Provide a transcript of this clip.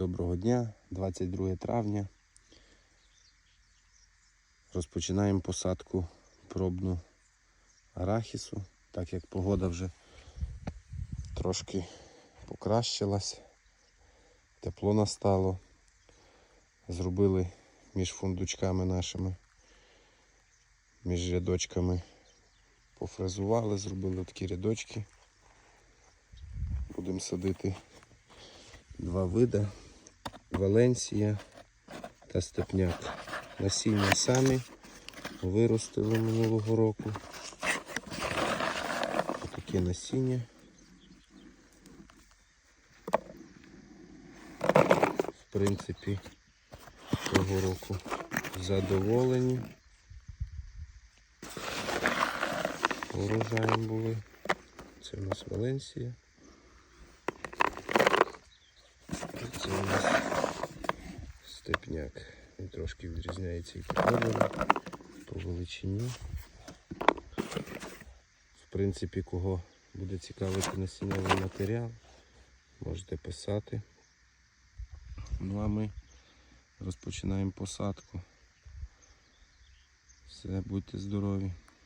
Доброго дня, 22 травня. Розпочинаємо посадку пробну арахісу, так як погода вже трошки покращилась, тепло настало. Зробили між фундучками нашими, між рядочками пофрезували, зробили такі рядочки. Будемо садити два види Валенсія та степняк. Насіння самі виростили минулого року. Таке насіння. В принципі, цього року задоволені. Урожаєм були. Це у нас Валенсія. Це у нас степняк. Він трошки відрізняється і по кольору, по величині. В принципі, кого буде цікавити насіннєвий матеріал, можете писати. Ну а ми розпочинаємо посадку. Все, будьте здорові.